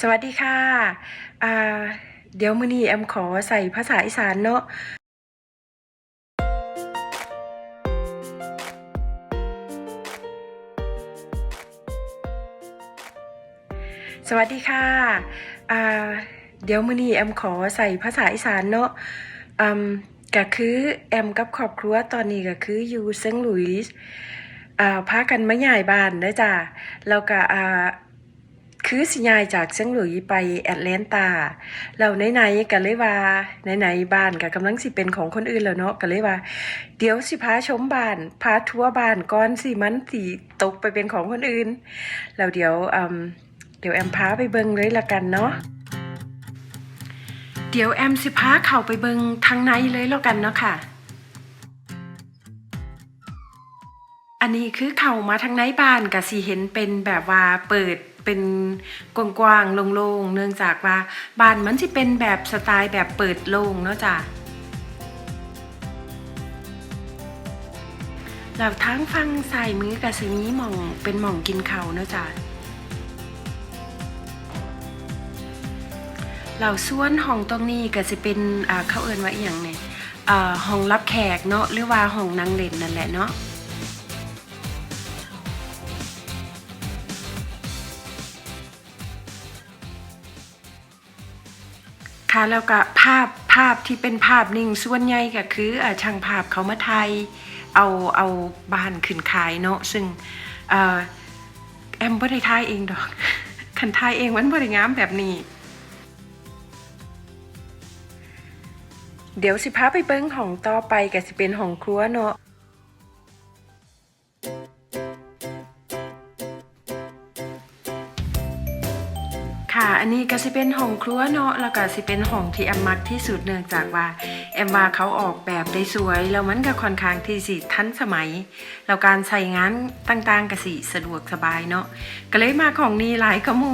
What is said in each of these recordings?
สวัสดีค่ะเดี๋ยวมื้อนี้แอมขอใส่ภาษาอีสานเนาะสวัสดีค่ะเดี๋ยวมื้อนี้แอมขอใส่ภาษาอีสานเนาะอืมก็คือแอมกับครอบครัวตอนนี้ก็คืออยู่เซิงหลุยส์พากันมาย้ายบ้านเด้จ้ะแล้วก็ คือสิยายจากเชียงหลุยไปแอตแลนตาแล้วไหนๆก็เลยว่าไหนๆบ้านก็กำลังสิเป็นของคนอื่นแล้วเนาะก็เลยว่า เดี๋ยวสิพาชมบ้านพาทัวร์บ้านก่อนสิมันสิตกไปเป็นของคนอื่นแล้วเดี๋ยวอืมเดี๋ยวแอมพาไปเบิ่งเลยละกันเนาะเดี๋ยวแอมสิพาเข้าไปเบิ่งทางในเลยแล้วกันเนาะค่ะ อันนี้คือเข้ามาทางในบ้านก็สิเห็นเป็นแบบว่าเปิด เป็นกว้างๆโล่งๆเนื่องจากว่าบ้านมันสิเป็นแบบสไตล์แบบเปิดโล่งเนาะจ้ะแล้วทางฟังซ้ายมือก็สิมีหม่องเป็นหม่องกินเขาเนาะจ้ะแล้วส่วนห้องตรงนี้ก็สิเป็นอ่าเขาเอิ้นว่าอีหยังเนี่ยห้องรับแขกเนาะหรือว่าห้องนั่งเล่นนั่นแหละเนาะ ค่ะแล้วก็ภาพภาพที่เป็นภาพนิ่งส่วนใหญ่ก็คือช่างภาพเขามาไทยเอาเอาบ้านขึ้นขายเนาะซึ่งเอ่อแอมบ่ได้ถ่ายเองดอกคันถ่ายเองมันบ่ได้งามแบบนี้ เดี๋ยวสิพาไปเบิ่งห้องต่อไปก็สิเป็นห้องครัวเนาะ อันนี้ก็สิเป็นห้องครัวเนาะแล้วก็สิเป็นห้องที่แอมมักที่สุดเนื่องจากว่าแอมว่าเขาออกแบบได้สวยแล้วมันก็ค่อนข้างที่สิทันสมัยแล้วการใส่งานต่างๆก็สิสะดวกสบายเนาะก็เลยมาของนี้หลายกระมู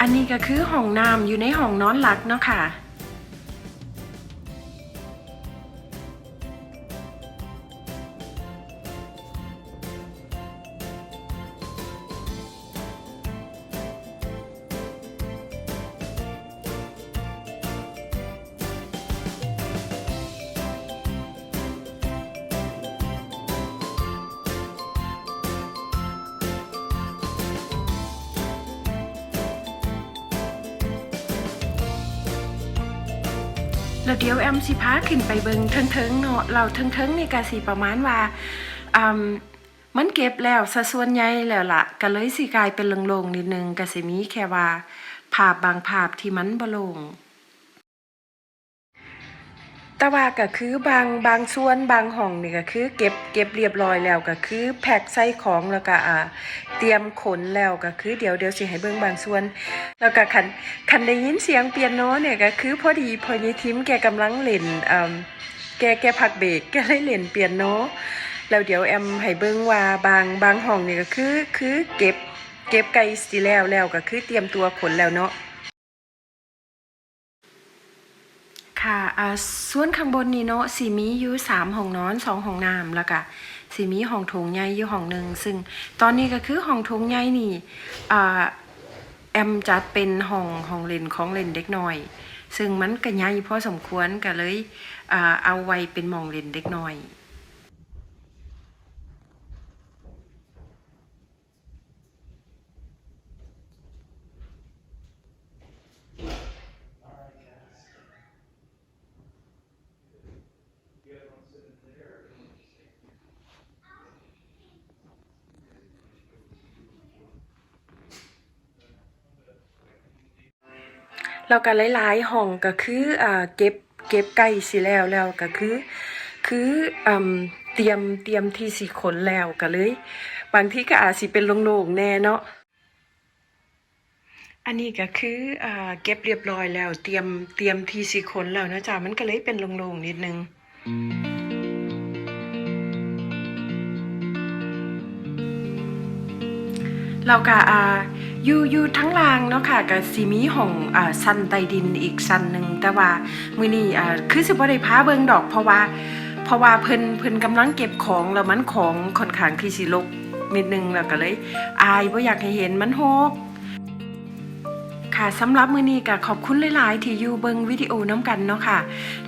อันนี้ก็คือห้องน้ำอยู่ในห้องนอนหลักเนาะค่ะ แล้วเดี๋ยวแอมสิพาขึ้นไปเบิงเทิงๆเนาะเราเทิงๆนี่ก็สิประมาณว่าอืมมันเก็บแล้วสะส่วนใหญ่แล้วล่ะก็เลยสิกลายเป็นโล่งๆนิดนึงก็สิมีแค่ว่า ภาพบางภาพที่มันบ่โล่ง แต่ว่าก็คือบางบางส่วนบางห้องนี่ก็คือ เก็บเก็บเรียบร้อยแล้วก็คือแพ็คใส่ของแล้วก็อ่าเตรียมขนแล้วก็คือเดี๋ยวเดี๋ยวสิให้เบิ่งบางส่วน แล้วก็คันคันได้ยินเสียงเปียโนเนี่ยก็คือพอดีพอดีทิมแกกำลังเล่นอ่อแกแกพักเบรกแกเลยเล่นเปียโนแล้วเดี๋ยวแอมให้เบิ่งว่าบางบางห้องนี่ก็คือคือเก็บเก็บไก่สิแล้วแล้วก็คือเตรียมตัวขนแล้วเนาะค่ะ อ่าส่วนข้างบนนี่เนาะสีมีอยู่สามห้องนอนสองห้องน้ำแล้วก็สีมีห้องโถงใหญ่อยู่ห้องหนึ่งซึ่งตอนนี้ก็คือห้องโถงใหญ่นี่อ่าแอมจัดเป็นห้องห้องเล่นของเล่นเด็กน้อย ซึ่งมันก็ใหญ่พอสมควรก็เลยอ่าเอาไว้เป็นมองเล่นเด็กน้อย แล้วก็หลายๆห้องก็คืออ่าเก็บเก็บไก่สิแล้วแล้วก็คือ คืออืมเตรียมเตรียมที่สิขนแล้วก็เลย บางที่ก็อาจสิเป็นโล่งๆแน่เนาะอันนี้ก็คืออ่าเก็บเรียบร้อยแล้ว เตรียมเตรียมที่สิขนแล้วนะจ๊ะมันก็เลยเป็นโล่งๆนิดนึงแล้วก็อ่า อยู่อยู่ทั้งลางเนาะค่ะกับสีมีของอ่าซันใต้ดินอีกซันหนึ่งแต่ว่ามื้อนี้อ่าคือสิบ่ได้พาเบิ่งดอก เพราะว่าเพราะว่าเพิ่นเพิ่นกำลังเก็บของแล้วมันของค่อนข้างที่สิรกนิดนึงแล้วก็เลย อายบ่อยากให้เห็นมันโฮกค่ะสำหรับมือนี้ก็ขอบคุณหลาย ๆ ที่อยู่เบิงวิดีโอน้ำกันเนาะค่ะ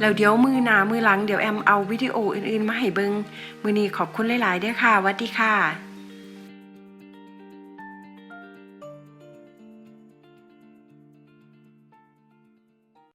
แล้วเดี๋ยวมือหน้ามือหลังเดี๋ยวแอมเอาวิดีโออื่น ๆ มาให้เบิงมือนี้ขอบคุณหลาย ๆ ด้อค่ะสวัสดีค่ะ